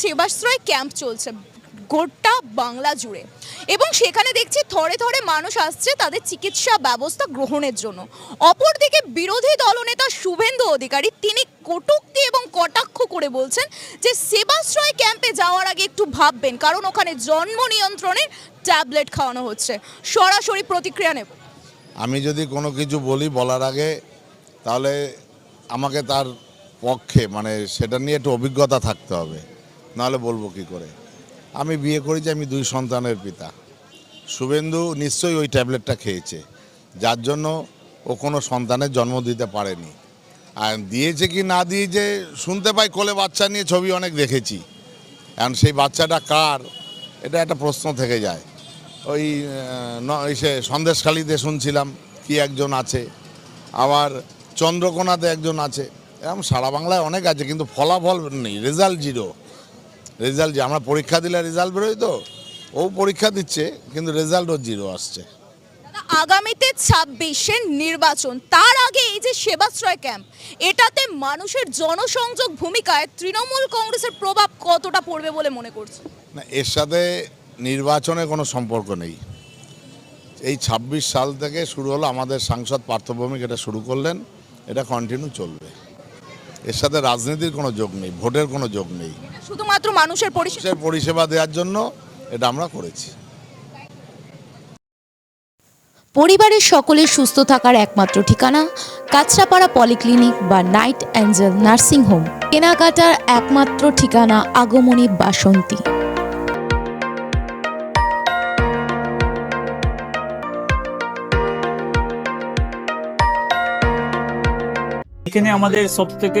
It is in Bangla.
সেবাশ্রয় ক্যাম্প চলছে গোটা বাংলা জুড়ে। এবং সেখানে দেখছি থরে থরে মানুষ আসছে তাদের চিকিৎসা ব্যবস্থা গ্রহণের জন্য। অপরদিকে বিরোধী দলনেতা শুভেন্দু অধিকারী, তিনি কটূক্তি এবং কটাক্ষ করে বলছেন যে সেবাশ্রয় ক্যাম্পে যাওয়ার আগে একটু ভাববেন, কারণ ওখানে জন্ম নিয়ন্ত্রণের ট্যাবলেট খাওয়ানো হচ্ছে। সরাসরি প্রতিক্রিয়া নেব। আমি যদি কোনো কিছু বলি বলার আগে, তাহলে আমাকে তার পক্ষে মানে সেটা নিয়ে একটু অভিজ্ঞতা থাকতে হবে। নাহলে বলব কি করে? আমি বিয়ে করেছি, আমি দুই সন্তানের পিতা। শুভেন্দু নিশ্চয়ই ওই ট্যাবলেটটা খেয়েছে। যার জন্য ও কোনো সন্তানের জন্ম দিতে পারেনি। আর দিয়েছে কি না দিয়েছে, শুনতে পাই, কোলে বাচ্চা নিয়ে ছবি অনেক দেখেছি। এখন সেই বাচ্চাটা কার? এটা একটা প্রশ্ন থেকে যায়। ওই সে সন্দেশখালিতে শুনছিলাম কি একজন আছে। আবার চন্দ্রকোনাতে একজন আছে। এরকম সারা বাংলায় অনেক আছে, কিন্তু ফলাফল নেই, রেজাল্ট জিরো। রেজাল্ট যে আমরা পরীক্ষা দিলে রেজাল্ট বেরোয় তো। ও পরীক্ষা দিচ্ছে কিন্তু রেজাল্টও জিরো আসছে। আগামীতে ছাব্বিশের নির্বাচন তার আগে এই যে সেবাশ্রয় ক্যাম্প এটাতে মানুষের জনসংযোগ ভূমিকায় তৃণমূল কংগ্রেসের প্রভাব কতটা পড়বে বলে মনে করছে না এর সাথে নির্বাচনে কোনো সম্পর্ক নেই। এই ২৬ সাল থেকে শুরু হলো আমাদের সাংসদ পার্থভৌমিক এটা শুরু করলেন এটা কন্টিনিউ চলবে। এর সাথে রাজনীতির কোনো যোগ নেই ভোটের কোনো যোগ নেই। শুধুমাত্র মানুষের পরিষেবা পরিষেবা দেওয়ার জন্য এটা আমরা করেছি। পরিবারের সকলের সুস্থ থাকার একমাত্র ঠিকানা কাছড়াপাড়া পলিক্লিনিক বা নাইট অ্যাঞ্জেল নার্সিং হোম। কেনাকাটার একমাত্র ঠিকানা আগমনী বাসন্তী। এখানে আমাদের সব থেকে